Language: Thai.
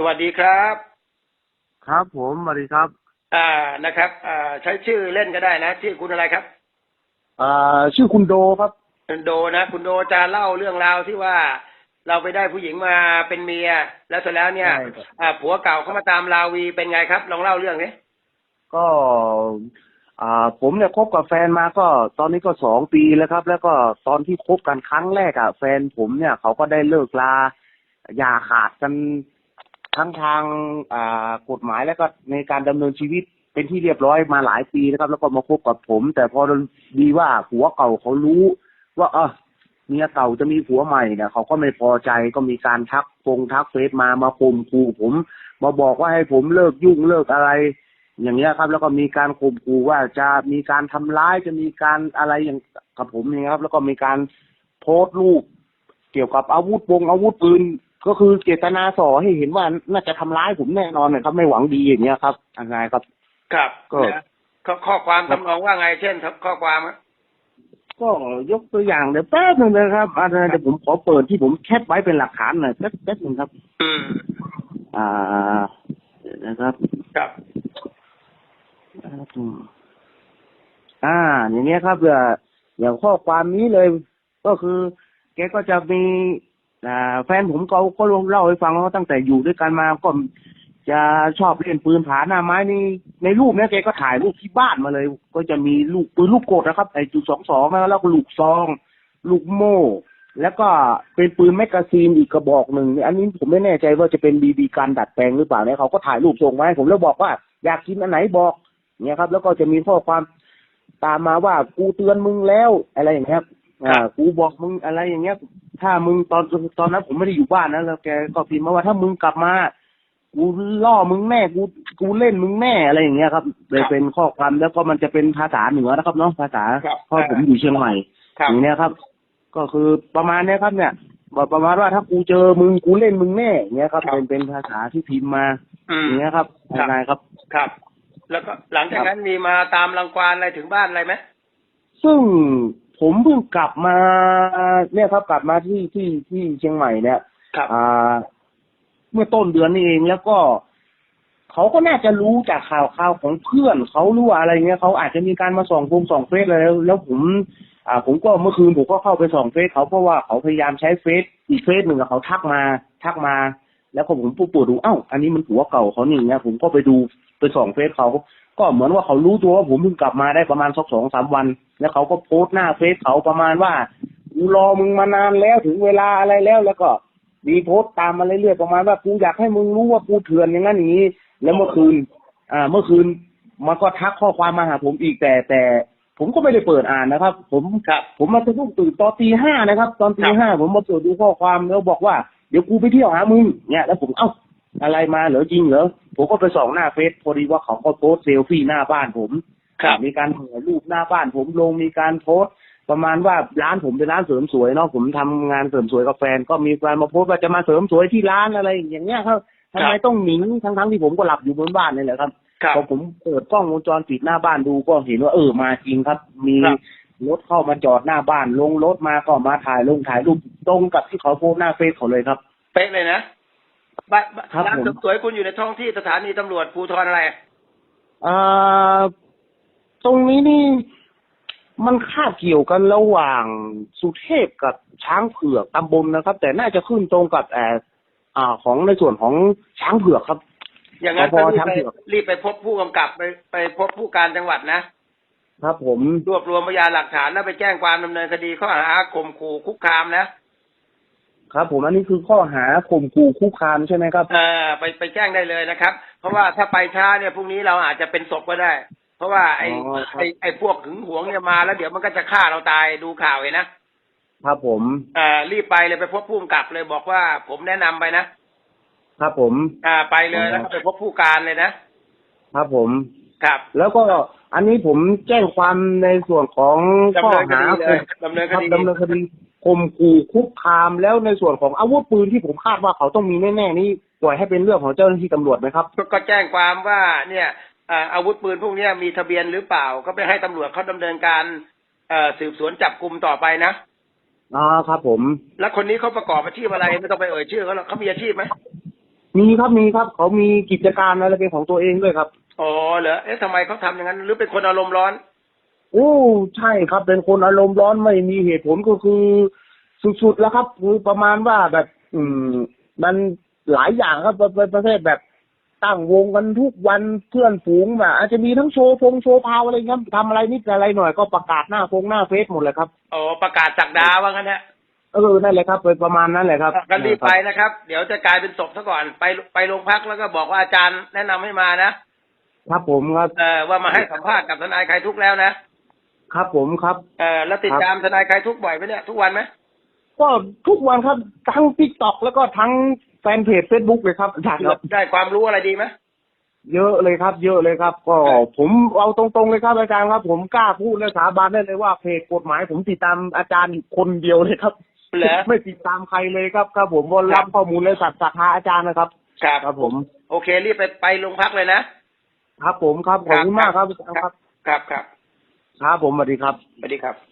สวัสดีครับ ครับผมสวัสดีครับ อ่านะครับ อ่า ใช้ชื่อเล่นก็ได้นะชื่อคุณอะไรครับ อ่า ชื่อคุณโดครับคุณโดนะคุณโดจะเล่าเรื่องราวที่ว่าเราไปได้ผู้หญิงมาเป็นเมีย แล้วเสร็จแล้วเนี่ย ใช่ครับ อ่า ผัวเก่าเขามาตามลาวีเป็นไงครับลองเล่าเรื่องนี้ก็ อ่า ผมเนี่ยคบกับแฟนมาก็ ตอนนี้ก็สองปีแล้วครับ แล้วก็ตอนที่คบกันครั้งแรกอะแฟนผมเนี่ยเขาก็ได้เลิกลาอย่าขาดกัน ทั้งทางกฎหมายแล้วก็ในการดำเนินชีวิตเป็นที่เรียบร้อยมาหลายปีนะครับ แล้วก็มาคบกับผม แต่พอดีว่าผัวเก่าเขารู้ ว่าเออเมียเก่าจะมีผัวใหม่เนี่ยเขาก็ไม่พอใจก็มีการทักพงทักเฟซมามาข่มขู่ผม มาบอกว่าให้ผมเลิกยุ่งเลิกอะไร อย่างเงี้ยครับ แล้วก็มีการข่มขู่ว่าจะมีการทำร้ายจะมีการอะไรอย่างกับผมนี่ครับ แล้วก็มีการโพสต์รูปเกี่ยวกับอาวุธวงอาวุธปืน ก็คือเจตนาส่อให้เห็นว่าน่าจะทำร้ายผมแน่นอนนะครับไม่หวังดีอย่างเงี้ยครับยังไงครับ ครับก็นะข้อข้อความทำนองว่าไงเช่นข้อความอะก็ยกตัวอย่างเดี๋ยวแป๊บหนึงนะครับอาจารย์เดี๋ยวผมขอเปิดที่ผมแคปไว้เป็นหลักฐานหน่อยแป๊บแป๊บหนึงครับ อืมอ่าเดี๋ยวนะครับ ครับอ่า อย่างเงี้ยครับเอ่ออย่างข้อความนี้เลยก็คือ แกก็จะมีอ่า แฟนผมเขาก็ลงเล่าให้ฟังว่าตั้งแต่อยู่ด้วยกันมาก็จะชอบเล่นปืนผาหน้าไม้นี่ในรูปเนี้ยแกก็ถ่ายรูปที่บ้านมาเลย ก็จะมีลูกปืนลูกกดนะครับไอ้จุดสองสองแล้วก็ลูกซอง ลูกโม่ แล้วก็เป็นปืนแมกกาซีนอีกกระบอกหนึ่งอันนี้ผมไม่แน่ใจว่าจะเป็นบีบีการดัดแปลงหรือเปล่าเนี่ยเขาก็ถ่ายรูปส่งมาให้ผมแล้วบอกว่าอยากกินอันไหนบอกเนี่ยครับ แล้วก็จะมีข้อความตามมาว่ากูเตือนมึงแล้วอะไรอย่างเงี้ยครับอ่ากูบอกมึงอะไรอย่างเงี้ย ถ้ามึงตอนตอนนั้นผมไม่ได้อยู่บ้านนะแล้วแกก็พิมพ์มาว่าถ้ามึงกลับมากูล่อมึงแน่กูกูเล่นมึงแน่อะไรอย่างเงี้ยครับเลยเป็นข้อความแล้วก็มันจะเป็นภาษาเหนือนะครับเนาะภาษาครับเพราะผมอยู่เชียงใหม่ครับอย่างเนี้ยครับ ก็คือประมาณเนี้ยครับเนี่ยบอกประมาณว่าถ้ากูเจอมึงกูเล่นมึงแน่อย่างเงี้ยครับครับ เป็นเป็นภาษาที่พิมพ์มาอืมอย่างเงี้ยครับครับนายครับครับ แล้วก็หลังจากนั้นมีมาตามรังควานอะไรถึงบ้านอะไรไหมซึ่ง ผมเพิ่งกลับมาเนี่ยครับ กลับมาที่ที่ที่เชียงใหม่เนี่ยครับอ่า เมื่อต้นเดือนนี้เองแล้วก็เขาก็น่าจะรู้จากข่าวข่าวของเพื่อนเขาหรือว่าอะไรเงี้ยเขาอาจจะมีการมาส่องวงส่องเฟซอะไรแล้ว แล้วผม อ่า ผมก็เมื่อคืนผมก็เข้าไปส่องเฟซเขาเพราะว่าเขาพยายามใช้เฟซอีกเฟซหนึ่งอะเขาทักมาทักมา แล้วก็ผมปุ๊บดูเอ้าอันนี้มันผัวเก่าเขานี่เงี้ยผมก็ไปดูไปส่องเฟซเขา ก็เหมือนว่าเขารู้ตัวว่าผมเพิ่งกลับมาได้ประมาณสักสองสามวัน แล้วเขาก็โพสต์หน้าเฟซเขาประมาณว่ากูรอมึงมานานแล้วถึงเวลาอะไรแล้ว แล้วก็มีโพสต์ตามมาเรื่อยๆประมาณว่ากูอยากให้มึงรู้ว่ากูเถื่อนอย่างนั้นอย่างนี้ แล้วเมื่อคืน อ่า เมื่อคืนมันก็ทักข้อความมาหาผมอีกแต่แต่ผมก็ไม่ได้เปิดอ่านนะครับ ผมครับผมมาสะดุ้งตื่นตอนตีห้านะครับ ตอนตีห้าผมมาเปิดดูข้อความแล้วบอกว่าเดี๋ยวกูไปเที่ยวหามึงเนี่ยแล้วผมเอ้าอะไรมาเหรอจริงเหรอ ผมก็ไปส่องหน้าเฟซพอดีว่าเขาก็โพสต์เซลฟี่หน้าบ้านผมครับมีการถ่ายรูปหน้าบ้านผมลงมีการโพสต์ประมาณว่าร้านผมเป็นร้านเสริมสวยเนาะผมทำงานเสริมสวยกับแฟนก็มีการมาโพสต์ว่าจะมาเสริมสวยที่ร้านอะไร อย่างเงี้ยครับทำไมต้องหนีทั้งทั้งๆที่ผมก็หลับอยู่บนบ้านนี่แหละครับครับพอผมเปิดกล้องวงจรปิดหน้าบ้านดูก็เห็นว่าเออมาจริงครับ มีครับรถเข้ามาจอดหน้าบ้านลงรถมาก็มาถ่ายลงถ่ายรูปตรงกับที่เขาโพสต์หน้าเฟซเขาเลยครับ เป๊ะเลยนะ บ้านบ้านครับร้านผม เสริมสวยคุณอยู่ในท้องที่สถานีตำรวจภูธรอะไร อ่าตรงนี้นี่ มันคาบเกี่ยวกันระหว่างสุเทพกับช้างเผือกตำบลนะครับ แต่น่าจะขึ้นตรงกับแอออ่าของในส่วนของช้างเผือกครับ อย่างนั้นพก็อรีบทำไปเถอะรีบไปพบผู้กำกับไปไปพบผู้การจังหวัดนะครับผม รวบรวมพยานหลักฐานแล้วไปแจ้งความดำเนินคดีข้อหาข่มขู่คุกคามนะ ครับ ผมอันนี้คือข้อหาข่มขู่คุกคามใช่ไหมครับเอ่อไปไปแจ้งได้เลยนะครับ เพราะว่าถ้าไปช้าเนี่ยพรุ่งนี้เราอาจจะเป็นศพก็ได้ เพราะว่าไอ้อ๋อครับ ไอ้ไอ้พวกหึงหวงเนี่ยมาแล้วเดี๋ยวมันก็จะฆ่าเราตายดูข่าวเห็นนะครับผมเอ่อรีบไปเลยไปพบผู้กำกับเลยบอกว่าผมแนะนำไปนะครับผม อ่าไปเลยอ๋อแล้วก็ไปพบผู้การเลยนะครับผม ครับ แล้วก็อันนี้ผมแจ้งความในส่วนของข้ดำอเนินคหาดีเลยดำเนินคครับดีดำเนินคดี ข่มขู่คุกคามแล้วในส่วนของอาวุธปืนที่ผมคาดว่าเขาต้องมีแน่ๆนี่ปล่อยให้เป็นเรื่องของเจ้าหน้าที่ตำรวจไหมครับ ก็ก็แจ้งความว่าเนี่ยอ่าอาวุธปืนพวกเนี้ยมีทะเบียนหรือเปล่า ก็ไปให้ตำรวจเขาดำเนินการเอ่อสืบสวนจับกลุ่มต่อไปนะอ๋อครับผม แล้วคนนี้เขาประกอบอาชีพอะไรไม่ต้องไปเอ่ยชื่อเขาหรอกเขามีอาชีพไหมมีครับมีครับ เขามีกิจการอะไรเป็นของตัวเองด้วยครับอ๋อเหรอเอ๊ะทำไมเขาทำอย่างนั้น หรือเป็นคนอารมณ์ร้อน โอ้ใช่ครับ เป็นคนอารมณ์ร้อนไม่มีเหตุผลก็คือ สุดๆแล้วครับ คือประมาณว่าแบบ อืม มันหลายอย่างครับเป็นประเภทแบบตั้งวงกันทุกวันเพื่อนฝูงแบบอาจจะมีทั้งโชว์พงโชว์พาวอะไรเงี้ยทำอะไรนิดอะไรหน่อยก็ประกาศหน้าฟงหน้าเฟซหมดเลยครับอ๋อประกาศจักดาว่างั้นฮะเออนั่นแหละครับเป็นประมาณนั้นแหละครับกันรีบไปนะครับ เดี๋ยวจะกลายเป็นศพซะก่อนไปไปโรงพักแล้วก็บอกว่าอาจารย์แนะนำให้มานะครับผมครับเออว่ามาให้สัมภาษณ์กับทนายใครทุกข์แล้วนะ ครับผมครับ เออแล้วติดตามทนายใครทุกข์บ่อยไหมเนี่ยทุกวันไหมก็ทุกวันครับทั้งทิกตอกแล้วก็ทั้งแฟนเพจเฟซบุ๊กเลยครับอาจารย์ครับ ได้ความรู้อะไรดีไหมเยอะเลยครับ เยอะเลยครับ ก็ผมเอาตรงๆเลยครับอาจารย์ครับ ผมกล้าพูดและสาบานได้เลยว่าเพจกฎหมาย ผมติดตามอาจารย์คนเดียวเลยครับเหรอไม่ติดตามใครเลยครับครับผมก็รับข้อมูลและสัตย์ศรัทธาอาจารย์นะครับครับครับผม โอเครีบไปไปโรงพักเลยนะครับผมครับขอบคุณมากครับอาจารย์ครับครับครับ ครับผมสวัสดีครับ สวัสดีครับ